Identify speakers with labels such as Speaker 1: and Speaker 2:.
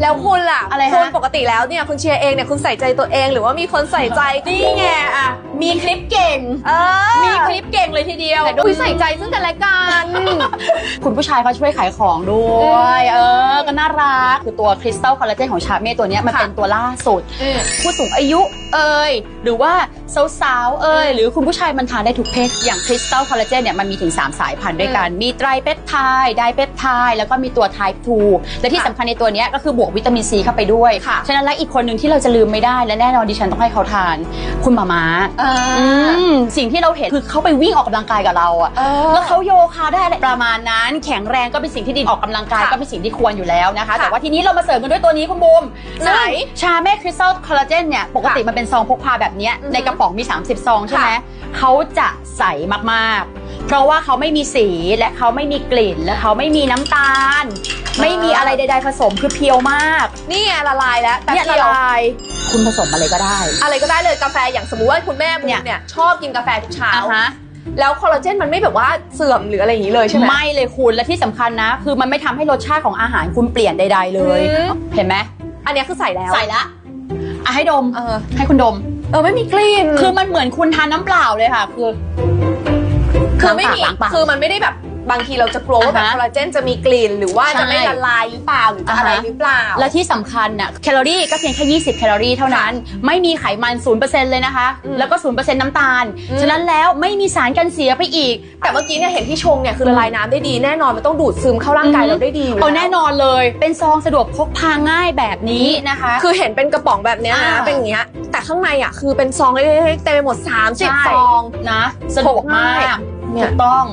Speaker 1: แล้วคุณล่ะ
Speaker 2: อะไรฮะ
Speaker 1: คุณปกติแล้วเนี่ยคุณเชียร์เองเนี่ยคุณใส่ใจตัวเอง หรือว่ามีคนใส่ใจ
Speaker 2: นี่ไงอะ มีคลิปเก่ง
Speaker 1: เออ
Speaker 2: มีคลิปเก่งเลยทีเดียว
Speaker 1: คุยใส่ใจซึ่งกันและกัน
Speaker 2: คุณผู้ชายเขาช่วยขายของด้วย เออ ก็น่ารัก คือตัวคริสตัลคอลลาเจนของชาเม่ตัวเนี้ยมัน
Speaker 1: ค่ะ
Speaker 2: เป็นตัวล่าสุด
Speaker 1: อืม
Speaker 2: ผู้สูงอายุเอ่ยหรือว่าสาวๆเอ่ยหรือคุณผู้ชายมันทานได้ทุกเพศ อย่างคริสตัลคอลลาเจนเนี่ยมันมีถึง 3 สายพันธุ์ด้วยกัน มีไตรเปปไทด์ไดเปปไทด์แล้วก็มีตัว type 2และที่
Speaker 1: ค่ะ
Speaker 2: สำคัญในตัวเนี้ยก็คือบวกวิตามินซีเข้าไปด้วย
Speaker 1: ค่ะ
Speaker 2: ฉะนั้นและอีกคนหนึ่งที่เราจะลืมไม่ได้และแน่นอนดิฉันต้องให้เขาทาน คุณหมาม้า
Speaker 1: เออ
Speaker 2: อืมสิ่งที่เราเห็นคือเขาไปวิ่งออกกำลังกายกับเราอะ
Speaker 1: เออ
Speaker 2: แล้วเขาโยคะได้อะไรประมาณนั้นแข็งแรงก็เป็นสิ่งที่ดีออกกำลังกาย
Speaker 1: ค่ะ
Speaker 2: ก็เป็นสิ่งที่ควรอยู่แล้วนะคะ
Speaker 1: ค่ะ
Speaker 2: แต่ว่าทีนี้เรามาเสริมกันด้วยตัวนี้คุณบูม
Speaker 1: ไหน
Speaker 2: ซึ่งชาเม่คริสตัลคอลลาเจนเนี่ยปกติมันเป็นซองพกพาแบบเนี้ย
Speaker 1: อือฮึ
Speaker 2: ในกระป๋องมี 30 ซองใช่ไหม
Speaker 1: ค่ะ
Speaker 2: เขาจะใสมากๆ เพราะว่าเขาไม่มีสีและเขาไม่มีกลิ่นและเขาไม่มีน้ำตาล ไม่มีอะไรใดๆผสมคือเพียวมาก
Speaker 1: นี่ไงละลายแล้วแต่
Speaker 2: เนี่ยละ
Speaker 1: เดียว
Speaker 2: ลายคุณผสมอะไรก็ได้
Speaker 1: อะไรก็ได้เลยกาแฟอย่างสมมุติว่าคุณแม่บุ
Speaker 2: เนี่
Speaker 1: ญ
Speaker 2: ย
Speaker 1: เนี่ยชอบกินกาแฟทุกเช้า
Speaker 2: อะฮะ
Speaker 1: แล้วคอลลาเจนมันไม่แบบว่าเสื่อมหรืออะไรอย่างนี้เลยใช่ไหม
Speaker 2: ไม่เลยคุณและที่สำคัญนะ คือมันไม่ทำให้รสชาติของอาหารคุณเปลี่ยนใด ๆ เลย
Speaker 1: อืม
Speaker 2: เห็นไหม
Speaker 1: อันเนี้ยคือใส่แล้ว
Speaker 2: ใส่ละอะให้ดม
Speaker 1: เออ
Speaker 2: ให้คุณดม
Speaker 1: เออไม่มีกลิ่น
Speaker 2: คือมันเหมือนคุณทานน้ำเปล่าเลยค่ะ คือ
Speaker 1: คือไม่มี
Speaker 2: ล้างปาก
Speaker 1: คือมันไม่ได้แบบ บางทีเราจะกลัวว่าแบบ
Speaker 2: อ่าฮะ
Speaker 1: คอลลาเจนจะมีกลิ่นหรือว่า
Speaker 2: ใช่
Speaker 1: จะไม่ละลายหรือเปล่าหรือจะอะไร
Speaker 2: อ่าฮะ
Speaker 1: หรือเปล่า
Speaker 2: และที่สำคัญน่ะแคลอรี่ก็เพียงแค่ 20 แคลอรี่เท่านั้น ไม่มีไขมัน 0%เลยนะคะ
Speaker 1: อืม
Speaker 2: แล้วก็ 0%น้ำตาล
Speaker 1: อืม
Speaker 2: ฉะนั้นแล้วไม่มีสารกันเสียไปอีก
Speaker 1: แต่เมื่อกี้เนี่ยเห็นที่ชงเนี่ยคือละลายน้ำได้ดีแน่นอนมันต้องดูดซึมเข้าร่างกาย
Speaker 2: อืม
Speaker 1: เราได้ดีอยู่
Speaker 2: เอา
Speaker 1: ล้ว
Speaker 2: แน่นอนเลย เป็นซองสะดวกพกพาง่ายแบบนี้นะคะ
Speaker 1: คือเห็นเป็นกระป๋องแบบเนี้ยนะ
Speaker 2: อ่า
Speaker 1: เป็นอย่างเงี้ย แต่ข้างในอะคือเป็นซองเล็กๆเต็มไปหมด 30
Speaker 2: ใช่
Speaker 1: ซอง
Speaker 2: นะ สะดวกมาก
Speaker 1: เนี่ย
Speaker 2: ถูกต้อง